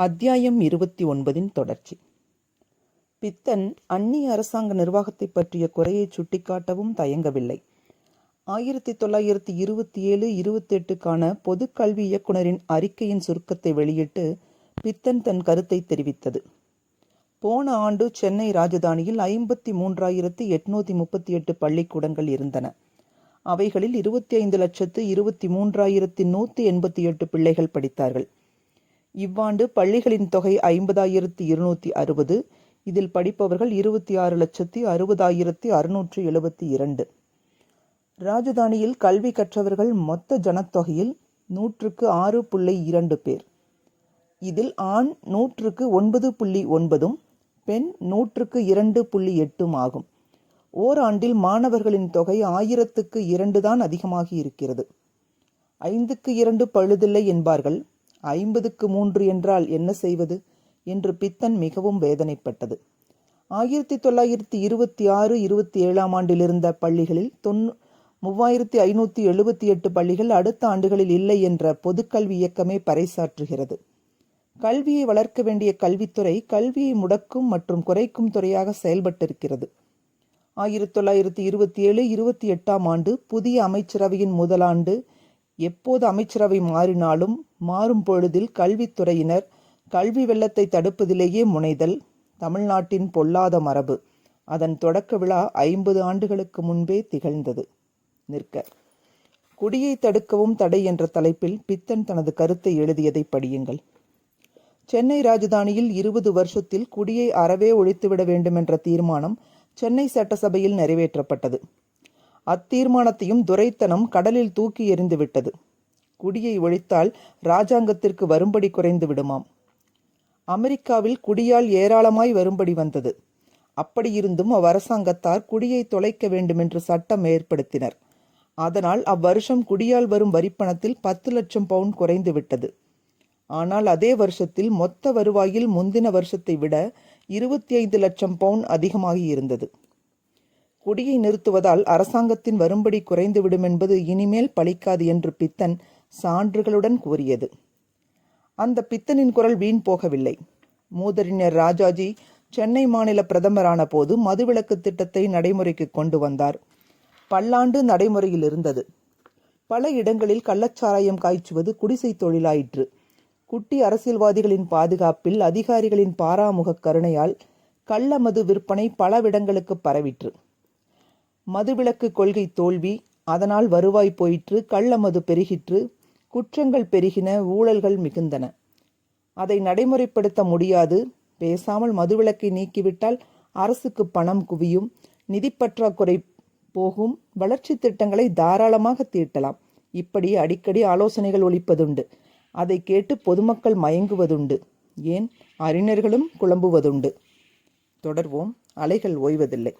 அத்தியாயம் இருபத்தி ஒன்பதின் தொடர்ச்சி. பித்தன் அந்நிய அரசாங்க நிர்வாகத்தை பற்றிய குறையை சுட்டிக்காட்டவும் தயங்கவில்லை. ஆயிரத்தி தொள்ளாயிரத்தி இருபத்தி ஏழு இருபத்தி எட்டுக்கான பொதுக்கல்வி இயக்குனரின் அறிக்கையின் சுருக்கத்தை வெளியிட்டு பித்தன் தன் கருத்தை தெரிவித்தது. போன ஆண்டு சென்னை ராஜதானியில் ஐம்பத்தி மூன்றாயிரத்தி எட்நூத்தி முப்பத்தி எட்டு பள்ளிக்கூடங்கள் இருந்தன. அவைகளில் இருபத்தி ஐந்து லட்சத்து இருபத்தி மூன்றாயிரத்தி நூற்றி எண்பத்தி எட்டு பிள்ளைகள் படித்தார்கள். இவ்வாண்டு பள்ளிகளின் தொகை ஐம்பதாயிரத்தி இருநூத்தி அறுபது இதில் படிப்பவர்கள் இருபத்தி ஆறு லட்சத்தி அறுபதாயிரத்தி அறுநூற்றி எழுபத்தி இரண்டு. ராஜதானியில் கல்வி கற்றவர்கள் மொத்த ஜனத்தொகையில் நூற்றுக்கு ஆறு புள்ளி இரண்டு பேர். இதில் ஆண் நூற்றுக்கு ஒன்பது புள்ளி ஒன்பதும் பெண் நூற்றுக்கு இரண்டு புள்ளி எட்டும் ஆகும். ஓராண்டில் மாணவர்களின் தொகை ஆயிரத்துக்கு இரண்டு தான் அதிகமாகி இருக்கிறது. ஐந்துக்கு இரண்டு பழுதில்லை என்பார்கள். ஐம்பதுக்கு மூன்று என்றால் என்ன செய்வது? என்று பித்தன் மிகவும் வேதனைப்பட்டது. ஆயிரத்தி தொள்ளாயிரத்தி இருபத்தி ஆறு இருபத்தி ஏழாம் ஆண்டில் இருந்த பள்ளிகளில் தொண்ணூ மூவாயிரத்தி ஐநூற்றி எழுபத்தி எட்டு பள்ளிகள் அடுத்த ஆண்டுகளில் இல்லை என்ற பொதுக்கல்வி இயக்கமே பறைசாற்றுகிறது. கல்வியை வளர்க்க வேண்டிய கல்வித்துறை கல்வியை முடக்கும் மற்றும் குறைக்கும் துறையாக செயல்பட்டிருக்கிறது. ஆயிரத்தி தொள்ளாயிரத்தி இருபத்தி ஏழு இருபத்தி எட்டாம் ஆண்டு புதிய அமைச்சரவையின் முதலாண்டு எப்போது அமைச்சரவை மாறினாலும் மாறும் பொழுதில் கல்வித்துறையினர் கல்வி வெள்ளத்தை தடுப்பதிலேயே முனைதல் தமிழ்நாட்டின் பொல்லாத மரபு. அதன் தொடக்க விழா ஐம்பது ஆண்டுகளுக்கு முன்பே திகழ்ந்தது. நிற்க. குடியை தடுக்கவும் தடை என்ற தலைப்பில் பித்தன் தனது கருத்தை எழுதியதை படியுங்கள். சென்னை ராஜதானியில் இருபது வருஷத்தில் குடியை அறவே ஒழித்துவிட வேண்டுமென்ற தீர்மானம் சென்னை சட்டசபையில் நிறைவேற்றப்பட்டது. அத்தீர்மானத்தையும் துரைத்தனம் கடலில் தூக்கி எறிந்துவிட்டது. குடியை ஒழித்தால் ராஜாங்கத்திற்கு வரும்படி குறைந்து விடுமாம். அமெரிக்காவில் குடியால் ஏராளமாய் வரும்படி வந்தது. அப்படியிருந்தும் அவ்வரசாங்கத்தார் குடியை தொலைக்க வேண்டுமென்று சட்டம் ஏற்படுத்தினர். அதனால் அவ்வருஷம் குடியால் வரும் வரிப்பணத்தில் பத்து லட்சம் பவுன் குறைந்து விட்டது. ஆனால் அதே வருஷத்தில் மொத்த வருவாயில் முந்தின வருஷத்தை விட இருபத்தி ஐந்து லட்சம் பவுன் அதிகமாகி இருந்தது. குடியை நிறுத்துவதால் அரசாங்கத்தின் வரும்படி குறைந்துவிடும் என்பது இனிமேல் பலிக்காது என்று பித்தன் சான்றுகளுடன் கூறியது. அந்த பித்தனின் குரல் வீண் போகவில்லை. மூதறிஞர் ராஜாஜி சென்னை மாநில பிரதமரான போது மதுவிலக்கு திட்டத்தை நடைமுறைக்கு கொண்டு வந்தார். பல்லாண்டு நடைமுறையில் இருந்தது. பல இடங்களில் கள்ளச்சாராயம் காய்ச்சுவது குடிசை தொழிலாயிற்று. குட்டி அரசியல்வாதிகளின் பாதுகாப்பில் அதிகாரிகளின் பாராமுக கருணையால் கள்ள மது விற்பனை பலவிடங்களுக்கு பரவிற்று. மதுவிலக்கு கொள்கை தோல்வி அதனால் வருவாய் போயிற்று கள்ள மது பெருகிற்று குற்றங்கள் பெருகின ஊழல்கள் மிகுந்தன. அதை நடைமுறைப்படுத்த முடியாது. பேசாமல் மதுவிலக்கை நீக்கிவிட்டால் அரசுக்கு பணம் குவியும் நிதி பற்றாக்குறை போகும் வளர்ச்சி திட்டங்களை தாராளமாக தீட்டலாம். இப்படி அடிக்கடி ஆலோசனைகள் ஒழிப்பதுண்டு அதை கேட்டு பொதுமக்கள் மயங்குவதுண்டு. ஏன்? அறிஞர்களும் குழம்புவதுண்டு. தொடர்வோம். அலைகள் ஓய்வதில்லை.